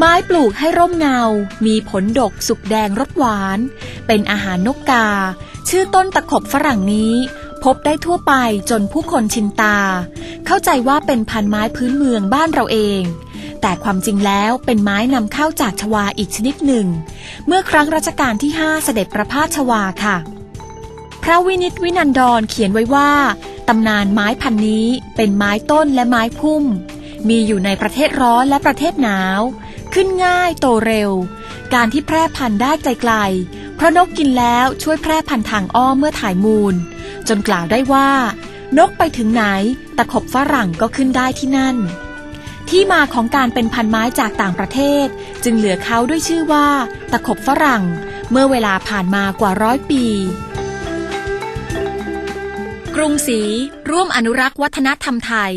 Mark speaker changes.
Speaker 1: ไม้ปลูกให้ร่มเงา มีผลดกสุกแดงรสหวาน เป็นอาหารนกกา ชื่อต้นตะขบฝรั่งนี้ พบได้ทั่วไปจนผู้คนชินตา เข้าใจว่าเป็นพันไม้พื้นเมืองบ้านเราเอง แต่ความจริงแล้วเป็นไม้นำเข้าจากชวาอีกชนิดหนึ่ง เมื่อครั้งรัชกาลที่ 5 เสด็จประพาสชวาค่ะ พระวินิตวินันดรเขียนไว้ว่าตำนานไม้พันนี้เป็นไม้ต้นและไม้พุ่ม มีอยู่ในประเทศร้อนและประเทศหนาว ขึ้นง่ายโตเร็ว การที่แพร่พันธุ์ได้ไกลๆ เพราะนกกินแล้วช่วยแพร่พันธุ์ทางอ้อมเมื่อถ่ายมูล จนกล่าวได้ว่า นกไปถึงไหนตะขบฝรั่งก็ขึ้นได้ที่นั่น ที่มาของการเป็นพันไม้จากต่างประเทศ จึงเหลือเขาด้วยชื่อว่า ตะขบฝรั่ง เมื่อเวลาผ่านมากว่าร้อยปี กรุงศรีร่วมอนุรักษ์วัฒนธรรมไทย